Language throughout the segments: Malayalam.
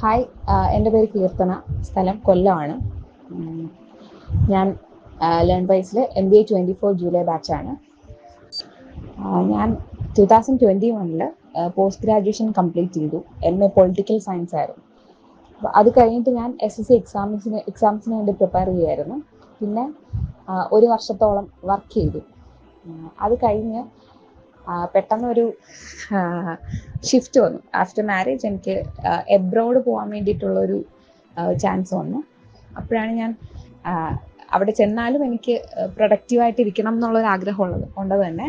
ഹായ് എന്റെ പേര് കീർത്തന. സ്ഥലം കൊല്ലമാണ് ഞാൻ learn വൈസിൽ M B A twenty four July ബാച്ചാണ്. ഞാൻ ടു തൗസൻഡ് ട്വന്റി വണ്ണിൽ പോസ്റ്റ് ഗ്രാജുവേഷൻ കംപ്ലീറ്റ് ചെയ്തു. എം എ പൊളിറ്റിക്കൽ സയൻസ് ആയിരുന്നു. അത് കഴിഞ്ഞിട്ട് ഞാൻ എസ് എസ് സി എക്സാംസിന് എക്സാംസിന് വേണ്ടി പ്രിപ്പയർ ചെയ്യുമായിരുന്നു പിന്നെ ഒരു വർഷത്തോളം വർക്ക് ചെയ്തു. അത് കഴിഞ്ഞ് പെട്ടെന്നൊരു ഷിഫ്റ്റ് വന്നു. ആഫ്റ്റർ മാരേജ് എനിക്ക് എബ്രോഡ് പോകാൻ വേണ്ടിയിട്ടുള്ളൊരു ചാൻസ് വന്നു. അപ്പോഴാണ് ഞാൻ അവിടെ ചെന്നാലും എനിക്ക് പ്രൊഡക്റ്റീവായിട്ട് ഇരിക്കണം എന്നുള്ളൊരു ആഗ്രഹമുള്ളത് കൊണ്ട് തന്നെ.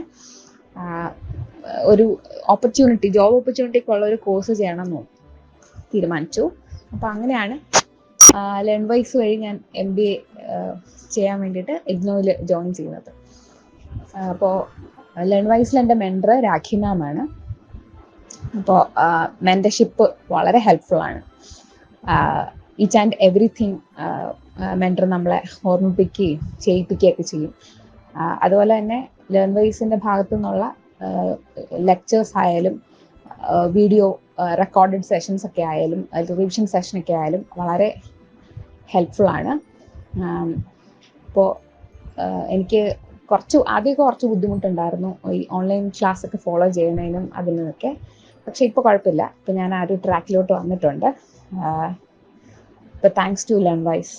ഒരു ഓപ്പർച്യൂണിറ്റി ജോബ് ഓപ്പർച്യൂണിറ്റിക്കുള്ള ഒരു കോഴ്സ് ചെയ്യണം എന്ന് തീരുമാനിച്ചു. അപ്പോൾ അങ്ങനെയാണ് ലേൺ വൈസ് വഴി ഞാൻ എം ബി എ ചെയ്യാൻ വേണ്ടിയിട്ട് ഇഗ്നോയിൽ ജോയിൻ ചെയ്യുന്നത് അപ്പോൾ ലേൺ വൈസിൽ എന്റെ മെന്റർ രാഖി മാം ആണ്. അപ്പോൾ മെന്റർഷിപ്പ് വളരെ ഹെൽപ്ഫുൾ ആണ്. ഈച്ച് ആൻഡ് എവറിഥിങ് മെന്റർ നമ്മളെ ഓർമ്മിപ്പിക്കുകയും ചെയ്യിപ്പിക്കുകയൊക്കെ ചെയ്യും. അതുപോലെ തന്നെ ലേൺ വൈസിന്റെ ഭാഗത്തു നിന്നുള്ള ലെക്ചേഴ്സ് ആയാലും വീഡിയോ റെക്കോർഡഡ് സെഷൻസ് ഒക്കെ ആയാലും റിവിഷൻ ഒക്കെ ആയാലും വളരെ ഹെൽപ്ഫുൾ ആണ്. ഇപ്പോൾ എനിക്ക് കുറച്ച് ആദ്യമൊക്കെ കുറച്ച് ബുദ്ധിമുട്ടുണ്ടായിരുന്നു. ഈ ഓൺലൈൻ ക്ലാസ് ഒക്കെ ഫോളോ ചെയ്യുന്നതിനും അതിനൊക്കെ പക്ഷെ ഇപ്പോൾ കുഴപ്പമില്ല. ഇപ്പം ഞാൻ ആ ഒരു ട്രാക്കിലോട്ട് വന്നിട്ടുണ്ട്. ഇപ്പം താങ്ക്സ് ടു ലേൺ വൈസ്